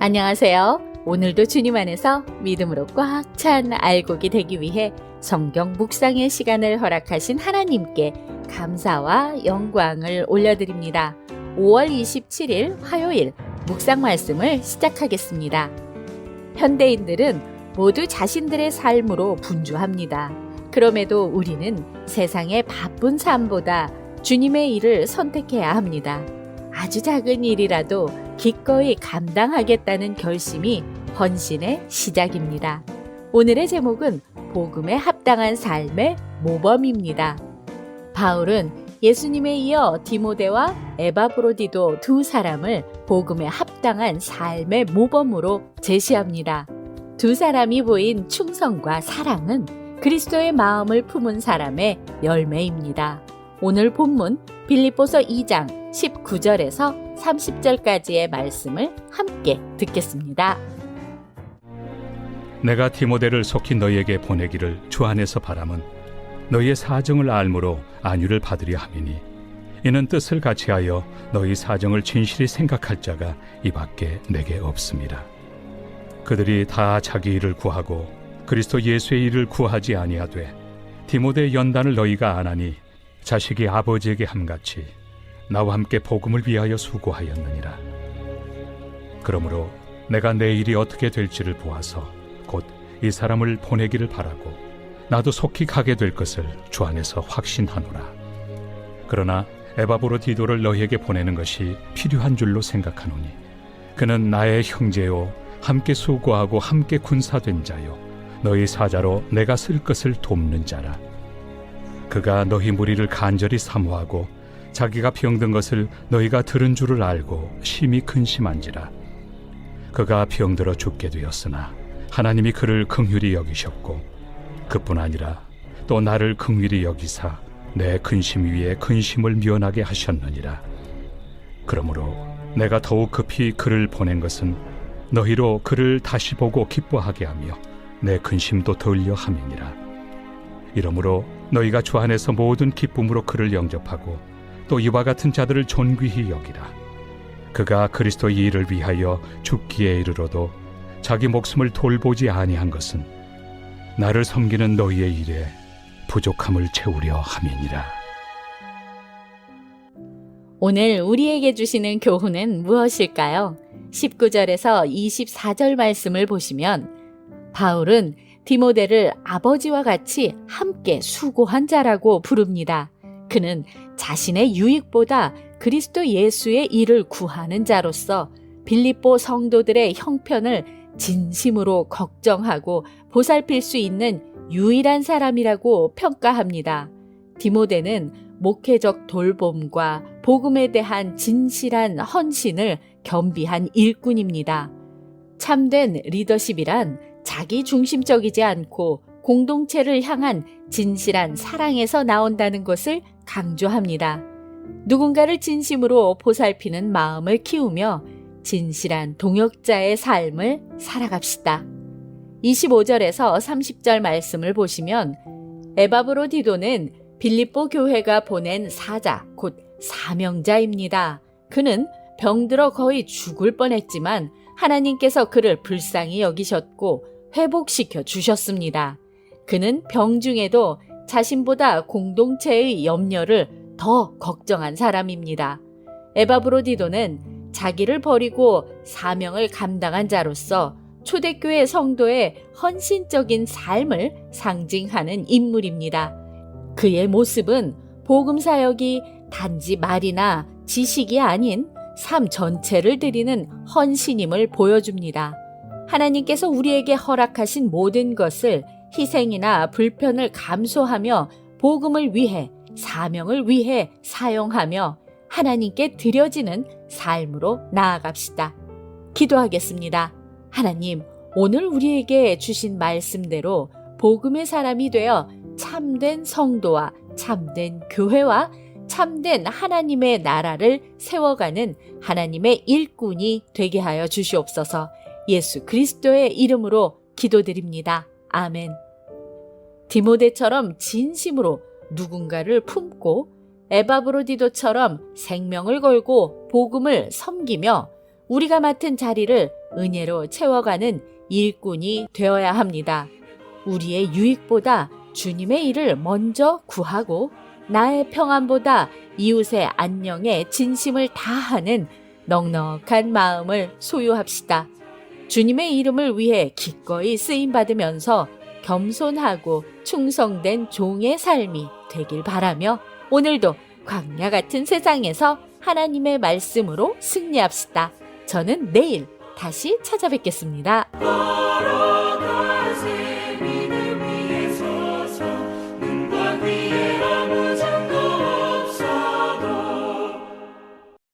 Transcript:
안녕하세요. 오늘도 주님 안에서 믿음으로 꽉 찬 알곡이 되기 위해 성경 묵상의 시간을 허락하신 하나님께 감사와 영광을 올려드립니다. 5월 27일 화요일 묵상 말씀을 시작하겠습니다. 현대인들은 모두 자신들의 삶으로 분주합니다. 그럼에도 우리는 세상의 바쁜 삶보다 주님의 일을 선택해야 합니다. 아주 작은 일이라도 기꺼이 감당하겠다는 결심이 헌신의 시작입니다. 오늘의 제목은 복음에 합당한 삶의 모범입니다. 바울은 예수님에 이어 디모데와 에바브로디도 두 사람을 복음에 합당한 삶의 모범으로 제시합니다. 두 사람이 보인 충성과 사랑은 그리스도의 마음을 품은 사람의 열매입니다. 오늘 본문 빌립보서 2장 19절에서 30절까지의 말씀을 함께 듣겠습니다. 내가 디모데를 속히 너희에게 보내기를 주 안에서 바람은 너희의 사정을 알므로 안위를 받으려 함이니 이는 뜻을 같이하여 너희 사정을 진실히 생각할 자가 이밖에 내게 없습니다. 그들이 다 자기 일을 구하고 그리스도 예수의 일을 구하지 아니하되 디모데 연단을 너희가 안 하니 자식이 아버지에게 함같이 나와 함께 복음을 위하여 수고하였느니라. 그러므로 내가 내 일이 어떻게 될지를 보아서 곧 이 사람을 보내기를 바라고 나도 속히 가게 될 것을 주 안에서 확신하노라. 그러나 에바브로 디도를 너희에게 보내는 것이 필요한 줄로 생각하노니 그는 나의 형제요 함께 수고하고 함께 군사된 자요 너희 사자로 내가 쓸 것을 돕는 자라. 그가 너희 무리를 간절히 사모하고 자기가 병든 것을 너희가 들은 줄을 알고 심히 근심한지라. 그가 병들어 죽게 되었으나 하나님이 그를 긍휼히 여기셨고 그뿐 아니라 또 나를 긍휼히 여기사 내 근심 위에 근심을 면하게 하셨느니라. 그러므로 내가 더욱 급히 그를 보낸 것은 너희로 그를 다시 보고 기뻐하게 하며 내 근심도 덜려 함이니라. 이러므로 너희가 주 안에서 모든 기쁨으로 그를 영접하고 또 이와 같은 자들을 존귀히 여기라. 그가 그리스도의 일을 위하여 죽기에 이르러도 자기 목숨을 돌보지 아니한 것은 나를 섬기는 너희의 일에 부족함을 채우려 함이니라. 오늘 우리에게 주시는 교훈은 무엇일까요? 19절에서 24절 말씀을 보시면 바울은 디모데를 아버지와 같이 함께 수고한 자라고 부릅니다. 그는 자신의 유익보다 그리스도 예수의 일을 구하는 자로서 빌립보 성도들의 형편을 진심으로 걱정하고 보살필 수 있는 유일한 사람이라고 평가합니다. 디모데는 목회적 돌봄과 복음에 대한 진실한 헌신을 겸비한 일꾼입니다. 참된 리더십이란 자기 중심적이지 않고 공동체를 향한 진실한 사랑에서 나온다는 것을 강조합니다. 누군가를 진심으로 보살피는 마음을 키우며 진실한 동역자의 삶을 살아갑시다. 25절에서 30절 말씀을 보시면 에바브로 디도는 빌립보 교회가 보낸 사자, 곧 사명자입니다. 그는 병들어 거의 죽을 뻔했지만 하나님께서 그를 불쌍히 여기셨고 회복시켜 주셨습니다. 그는 병 중에도 자신보다 공동체의 염려를 더 걱정한 사람입니다. 에바 브로디도는 자기를 버리고 사명을 감당한 자로서 초대교회 성도의 헌신적인 삶을 상징하는 인물입니다. 그의 모습은 복음 사역이 단지 말이나 지식이 아닌 삶 전체를 드리는 헌신임을 보여줍니다. 하나님께서 우리에게 허락하신 모든 것을 희생이나 불편을 감수하며 복음을 위해 사명을 위해 사용하며 하나님께 드려지는 삶으로 나아갑시다. 기도하겠습니다. 하나님, 오늘 우리에게 주신 말씀대로 복음의 사람이 되어 참된 성도와 참된 교회와 참된 하나님의 나라를 세워가는 하나님의 일꾼이 되게 하여 주시옵소서 예수 그리스도의 이름으로 기도드립니다. 아멘. 디모데처럼 진심으로 누군가를 품고 에바브로디도처럼 생명을 걸고 복음을 섬기며 우리가 맡은 자리를 은혜로 채워가는 일꾼이 되어야 합니다. 우리의 유익보다 주님의 일을 먼저 구하고 나의 평안보다 이웃의 안녕에 진심을 다하는 넉넉한 마음을 소유합시다. 주님의 이름을 위해 기꺼이 쓰임 받으면서 겸손하고 충성된 종의 삶이 되길 바라며 오늘도 광야 같은 세상에서 하나님의 말씀으로 승리합시다. 저는 내일 다시 찾아뵙겠습니다.